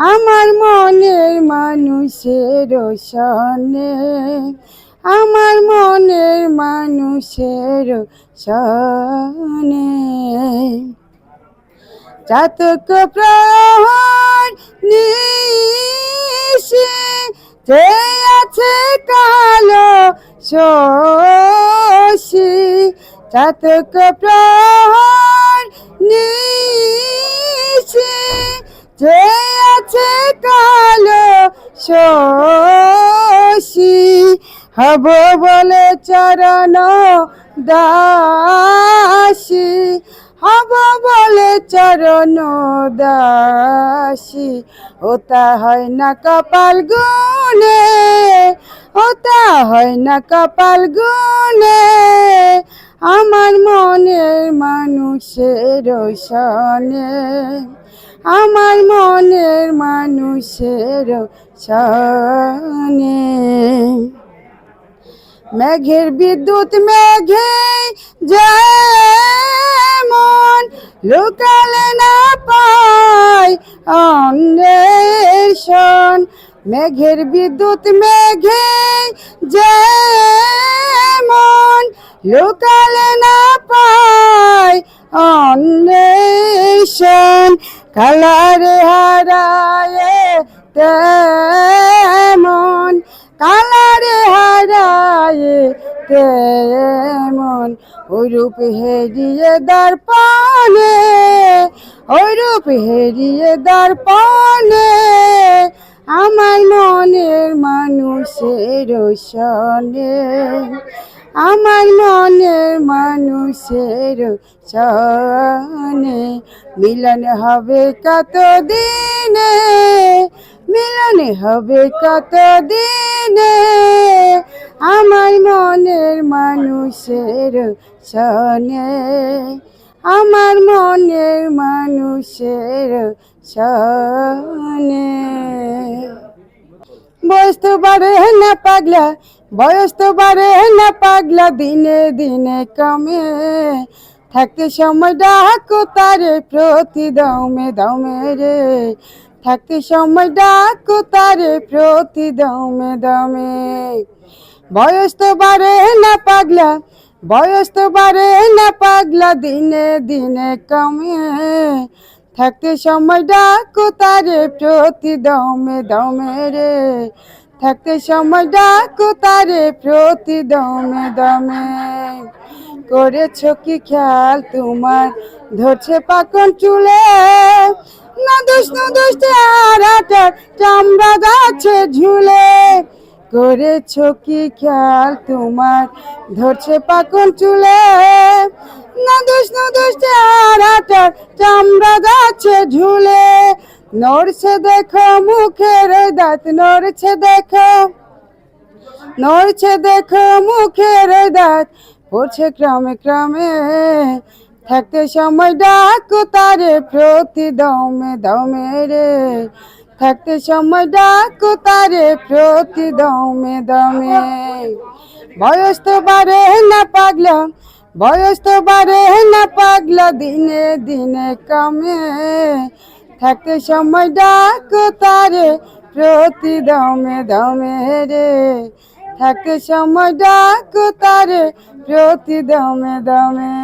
আমার মনের মানুষের সনে আমার মনের মানুষের সনে চাতক প্রহর নিশে, যে আছে কালো শশী। চাতক প্রহর নিশে যে আছে কালো শশী, হব বলে চরণ দাসী, হব বলে চরণ দাসী। ওটা হয় না কপাল গুনে ওটা হয় না কপাল গুনে আমার মনের মানুষের সনে। আমার মনের মানুষের সনে মেঘের বিদ্যুৎ মেঘে যেমন লোকালে না পায় অন্বেষণ। মেঘের বিদ্যুৎ মেঘে যেমন লোকালে না পায় অন্বেষণ। কালারে হারায়ে তেমন, কালারে হারায়ে তেমন ওরূপ হেরিয়ে দর্পণে ওরূপ হেরিয়ে দর্পণে, আমার মনের মানুষের সনে আমার মনের মানুষের সনে মিলন হবে কত দিনে মিলন হবে কত দিনে আমার মনের মানুষের সনে আমার মনের মানুষের সনে বয়স তো বাড়ে না পাগলা বয়স তো বাড়ে না পাগলা, দিনে দিনে কমে। থাকতে সময় ডাকো তারে, প্রতি দমে দমে রে। থাকতে সময় ডাকো তারে, প্রতি দমে দমে। বয়স তো বাড়ে না পাগলা, বয়স তো বাড়ে না পাগলা, দিনে দিনে কমে। থাকতে সময় ডাকো তারে, প্রতি দমে দমে রে। থাকতে সময় ডাকো তারে প্রতি দমে। দমে করেছ কি খেয়াল তোমার? ধরছে পাকন চুলে। না দোষ না দোষ চেহারাটার চামড়া গাছে ঝুলে। করেছ কি খেয়াল তোমার? ধরছে পাকন চুলে। না দোষ না দোষ চেহারাটার চামড়া গাছে ঝুলে। নড়ছে দেখো মুখের দাঁত, নড়ছে দেখো। নড়ছে দেখো মুখের দাঁত, পড়ছে ক্রমে ক্রমে। থাকতে সময় ডাকো তারে প্রতি দমে দমে রে। থাকতে সময় ডাকো তারে প্রতি দমে দমে। বয়স তো বাড়ে না পাগলা, বয়স তো বাড়ে না পাগলা, দিনে দিনে কমে। থাকতে সময় ডাকো তারে, প্রতি দমে দমে রে। থাকতে সময় ডাকো তারে, প্রতি দমে দমে